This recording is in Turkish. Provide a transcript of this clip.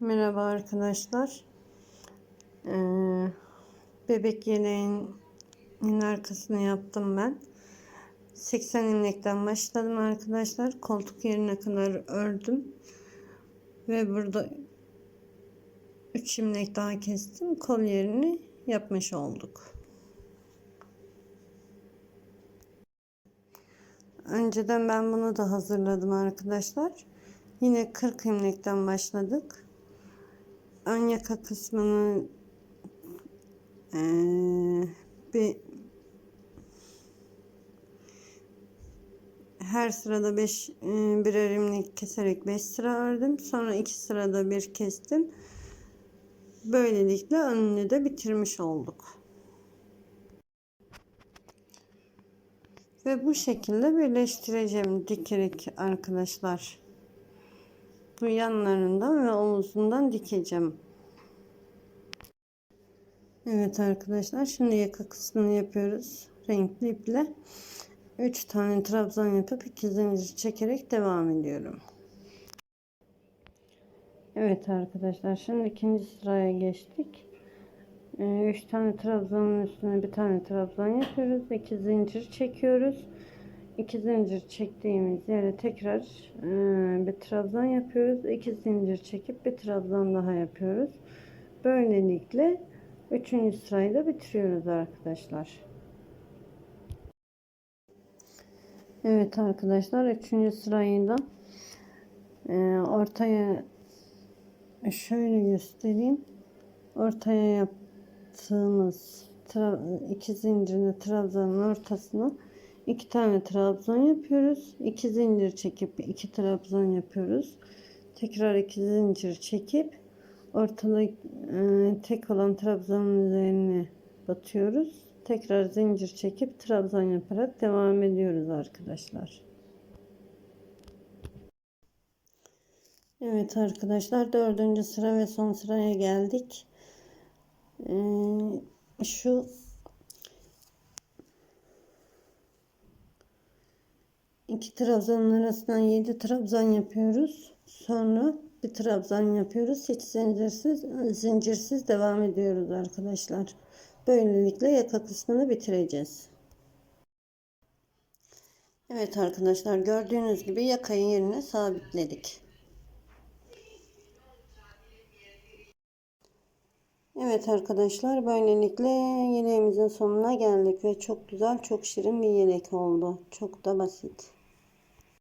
Merhaba arkadaşlar. Ee, bebek yeleğinin arkasını yaptım ben. 80 ilmekten başladım arkadaşlar. Koltuk yerine kadar ördüm. Ve burada 3 ilmek daha kestim. Kol yerini yapmış olduk. Önceden ben bunu da hazırladım arkadaşlar. Yine 40 ilmekten başladık ön yaka kısmını ee, bir her sırada 5 e, keserek 5 sıra ördüm. Sonra 2 sırada bir kestim. Böylelikle önünü de bitirmiş olduk. Ve bu şekilde birleştireceğim dikerek arkadaşlar bu yanlarından ve omuzundan dikeceğim. Evet arkadaşlar şimdi yaka kısmını yapıyoruz. Renkli iple 3 tane trabzan yapıp 2 zincir çekerek devam ediyorum. Evet arkadaşlar şimdi ikinci sıraya geçtik. 3 ee, tane trabzanın üstüne bir tane trabzan yapıyoruz. 2 zincir çekiyoruz iki zincir çektiğimiz yere tekrar e, bir trabzan yapıyoruz. iki zincir çekip bir trabzan daha yapıyoruz. Böylelikle üçüncü sırayı da bitiriyoruz arkadaşlar. Evet arkadaşlar üçüncü sırayı da e, ortaya şöyle göstereyim. Ortaya yaptığımız iki zincirin trabzanın ortasına iki tane trabzan yapıyoruz. iki zincir çekip iki trabzan yapıyoruz. Tekrar iki zincir çekip ortada e, tek olan trabzanın üzerine batıyoruz. Tekrar zincir çekip trabzan yaparak devam ediyoruz arkadaşlar. Evet arkadaşlar dördüncü sıra ve son sıraya geldik. Ee, şu iki trabzanın arasından 7 trabzan yapıyoruz. Sonra bir trabzan yapıyoruz. Hiç zincirsiz zincirsiz devam ediyoruz arkadaşlar. Böylelikle yaka kısmını bitireceğiz. Evet arkadaşlar gördüğünüz gibi yakayı yerine sabitledik. Evet arkadaşlar böylelikle yeleğimizin sonuna geldik ve çok güzel çok şirin bir yelek oldu. Çok da basit.